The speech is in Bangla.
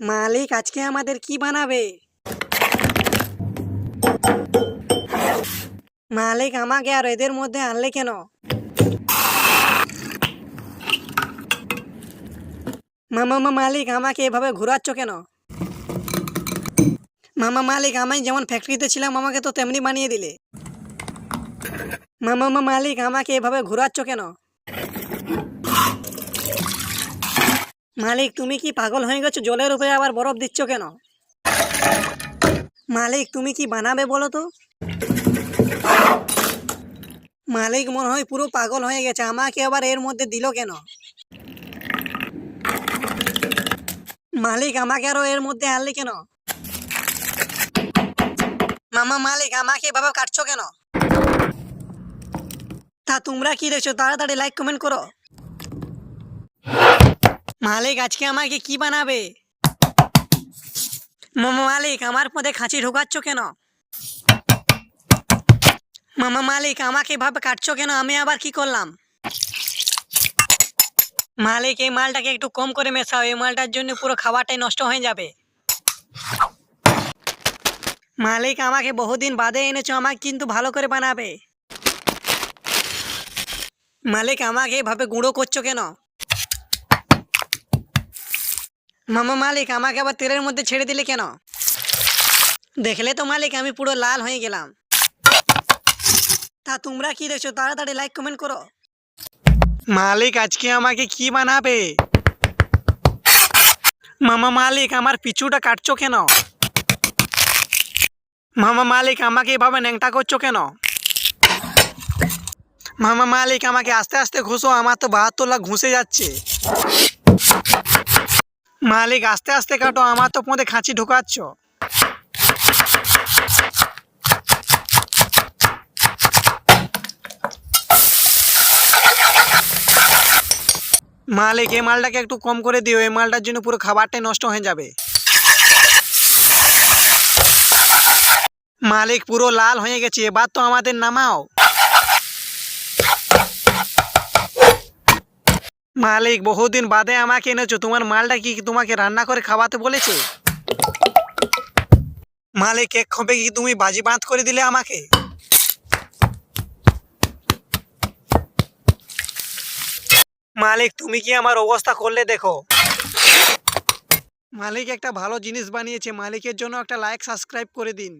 মালিক আজকে আমাদের কি বানাবে? মালিক আমাকে আর এদের মধ্যে আনলে কেন? মামা মালিক আমাকে এভাবে ঘোরাচ্ছ কেন? মামা, মালিক, আমি যেমন ফ্যাক্টরিতে ছিলাম, আমাকে তো তেমনি বানিয়ে দিলে। মামা মালিক আমাকে এভাবে ঘোরাচ্ছ কেন? মালিক, তুমি কি পাগল হয়ে গেছো? জলের উপরে আবার বরফ দিচ্ছ কেন? মালিক, তুমি কি বানাবে বলো তো? মালিক মনে হয় পুরো পাগল হয়ে গেছে। আমাকে আবার এর মধ্যে দিল কেন? মালিক, আমাকে আরও এর মধ্যে আনলে কেন? মামা মালিক, আমাকে এভাবে কাটছো কেন? তা তোমরা কি দেখছ? তাড়াতাড়ি লাইক কমেন্ট করো। মালিক, আজকে আমাকে কি বানাবে? মামা মালিক, আমার মধ্যে খাঁচি ঢুকাচ্ছ কেন? মামা মালিক, আমাকে এভাবে কাটছো কেন? আমি আবার কি করলাম? মালিক, এই মালটাকে একটু কম করে মেশাও, এই মালটার জন্য পুরো খাবারটাই নষ্ট হয়ে যাবে। মালিক, আমাকে বহুদিন বাদে এনেছো, আমাকে কিন্তু ভালো করে বানাবে। মালিক, আমাকে এভাবে গুঁড়ো করছ কেন? মামা মালিক, আমাকে আবার তেলের মধ্যে ছেড়ে দিলে কেন? দেখলে তো মালিক, আমি পুরো লাল হয়ে গেলাম। তা তোমরা কি দেখছ? তাড়াতাড়ি লাইক কমেন্ট করো। মালিক, আজকে আমাকে কি বানাবে? মামা মালিক, আমার পিছুটা কাটছো কেন? মামা মালিক, আমাকে এভাবে ন্যাংটা করছ কেন? মামা মালিক, আমাকে আস্তে আস্তে ঘুষো, আমার তো বাহাত্তর লাখ ঘুষে যাচ্ছে। মালিক, আস্তে আস্তে কাটো, আমার তো পথে খাঁচি ঢোকাচ্ছ। মালিক এই মালটাকে একটু কম করে দিও এই মালটার জন্য পুরো খাবারটাই নষ্ট হয়ে যাবে। মালিক, পুরো লাল হয়ে গেছে, এবার তো আমাদের নামাও। মালিক, বহুদিন বাদে আমাকে এনেছো। তোমার মালটা কি তোমাকে রান্না করে খাওয়াতে বলেছে? মালিক এক খপে কি তুমি বাজি বাঁধ করে দিলে আমাকে? মালিক, তুমি কি আমার অবস্থা করলে দেখো। মালিক একটা ভালো জিনিস বানিয়েছে। মালিকের জন্য একটা লাইক সাবস্ক্রাইব করে দিন।